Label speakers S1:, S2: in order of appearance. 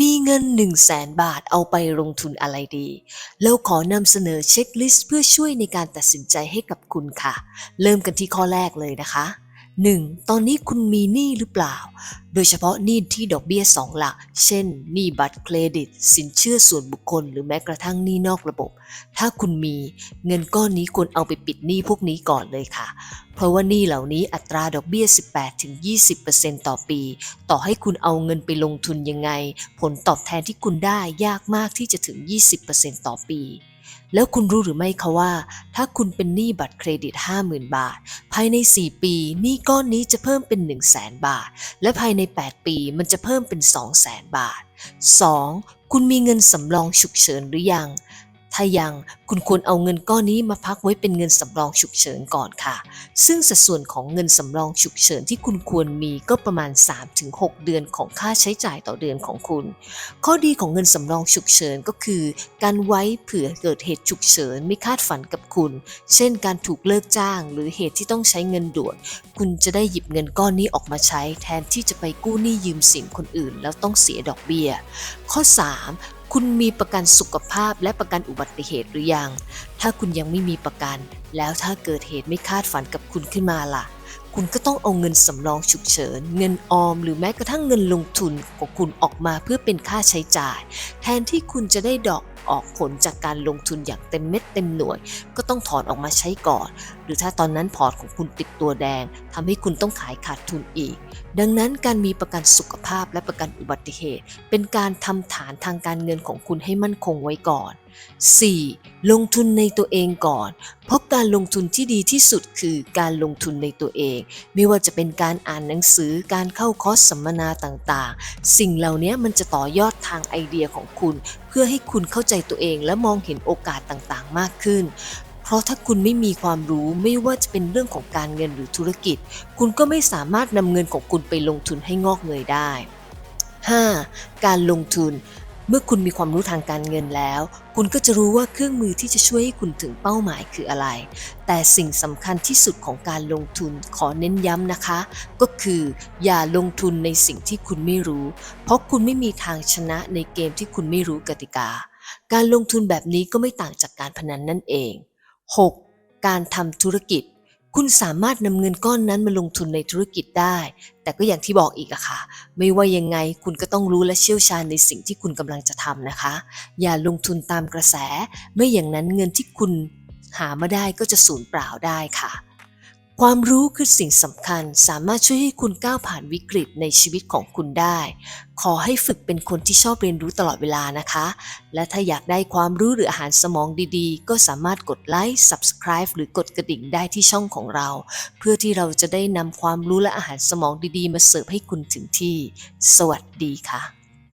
S1: มีเงิน 1 0 0 0 0แสนบาทเอาไปลงทุนอะไรดีเราขอนำเสนอเช็คลิสต์เพื่อช่วยในการตัดสินใจให้กับคุณค่ะ เริ่มกันที่ข้อแรกเลยนะคะ 1. ตอนนี้คุณมีหนี้หรือเปล่า โดยเฉพาะหนี้ที่ดอกเบี้ย 2 หลัก เช่น หนี้บัตรเครดิต สินเชื่อส่วนบุคคล หรือแม้กระทั่งหนี้นอกระบบ ถ้าคุณมีเงินก้อนนี้ควรเอาไปปิดหนี้พวกนี้ก่อนเลยค่ะ เพราะว่าหนี้เหล่านี้อัตราดอกเบี้ย 18-20%ต่อปี ต่อให้คุณเอาเงินไปลงทุนยังไง ผลตอบแทนที่คุณได้ยากมากที่จะถึง 20%ต่อปี แล้วคุณรู้หรือไม่คะว่า ถ้าคุณเป็นหนี้บัตรเครดิต 50,000 บาท ภายใน 4 ปีหนี้ก้อนนี้จะเพิ่มเป็น 1 0 0 0 0 0 บาท และภายใน 8 ปีมันจะเพิ่มเป็น 2 0 0 0 0 0 บาท 2. คุณมีเงินสำรองฉุกเฉินหรือยัง ถ้ายังคุณควรเอาเงินก้อนนี้มาพักไว้เป็นเงินสำรองฉุกเฉินก่อนค่ะ ซึ่งสัดส่วนของเงินสำรองฉุกเฉินที่คุณควรมีก็ประมาณ 3-6 เดือนของค่าใช้จ่ายต่อเดือนของคุณ ข้อดีของเงินสำรองฉุกเฉินก็คือ การไว้เผื่อเกิดเหตุฉุกเฉินไม่คาดฝันกับคุณ เช่น การถูกเลิกจ้างหรือเหตุที่ต้องใช้เงินด่วน คุณจะได้หยิบเงินก้อนนี้ออกมาใช้ แทนที่จะไปกู้หนี้ยืมสินคนอื่น แล้วต้องเสียดอกเบี้ย ข้อ 3. คุณมีประกันสุขภาพและประกันอุบัติเหตุหรือยัง ถ้าคุณยังไม่มีประกัน แล้วถ้าเกิดเหตุไม่คาดฝันกับคุณขึ้นมาล่ะ คุณก็ต้องเอาเงินสำรองฉุกเฉิน เงินออม หรือแม้กระทั่งเงินลงทุนของคุณออกมาเพื่อเป็นค่าใช้จ่าย แทนที่คุณจะได้ดอกออกผลจากการลงทุนอย่างเต็มเม็ดเต็มหน่วย ก็ต้องถอนออกมาใช้ก่อน หรือถ้าตอนนั้นพอร์ตของคุณติดตัวแดงทำให้คุณต้องขายขาดทุนอีก ดังนั้นการมีประกันสุขภาพและประกันอุบัติเหตุ เป็นการทำฐานทางการเงินของคุณให้มั่นคงไว้ก่อน 4. ลงทุนในตัวเองก่อน เพราะการลงทุนที่ดีที่สุดคือการลงทุนในตัวเอง ไม่ว่าจะเป็นการอ่านหนังสือการเข้าคอร์สสัมมนาต่างๆ สิ่งเหล่านี้มันจะต่อยอดทางไอเดียของคุณ เพื่อให้คุณเข้าใจตัวเองและมองเห็นโอกาสต่างๆ มากขึ้น เพราะถ้าคุณไม่มีความรู้ไม่ว่าจะเป็นเรื่องของการเงินหรือธุรกิจ คุณก็ไม่สามารถนำเงินของคุณไปลงทุนให้งอกเงยได้ 5. การลงทุนเมื่อคุณมีความรู้ทางการเงินแล้ว คุณก็จะรู้ว่าเครื่องมือที่จะช่วยให้คุณถึงเป้าหมายคืออะไร แต่สิ่งสำคัญที่สุดของการลงทุนขอเน้นย้ำนะคะ ก็คืออย่าลงทุนในสิ่งที่คุณไม่รู้ เพราะคุณไม่มีทางชนะในเกมที่คุณไม่รู้กติกา การลงทุนแบบนี้ก็ไม่ต่างจากการพนันนั่นเอง 6. การทำธุรกิจ คุณสามารถนำเงินก้อนนั้นมาลงทุนในธุรกิจได้ แต่ก็อย่างที่บอกอีกอะค่ะ ไม่ว่ายังไงคุณก็ต้องรู้และเชี่ยวชาญในสิ่งที่คุณกำลังจะทำนะคะ อย่าลงทุนตามกระแส ไม่อย่างนั้นเงินที่คุณหามาได้ก็จะสูญเปล่าได้ค่ะ ความรู้คือสิ่งสำคัญสามารถช่วยให้คุณก้าวผ่านวิกฤตในชีวิตของคุณได้ ขอให้ฝึกเป็นคนที่ชอบเรียนรู้ตลอดเวลานะคะ และถ้าอยากได้ความรู้หรืออาหารสมองดีๆ ก็สามารถกดไลค์ Subscribe หรือกดกระดิ่งได้ที่ช่องของเรา เพื่อที่เราจะได้นำความรู้และอาหารสมองดีๆ มาเสิร์ฟให้คุณถึงที่ สวัสดีค่ะ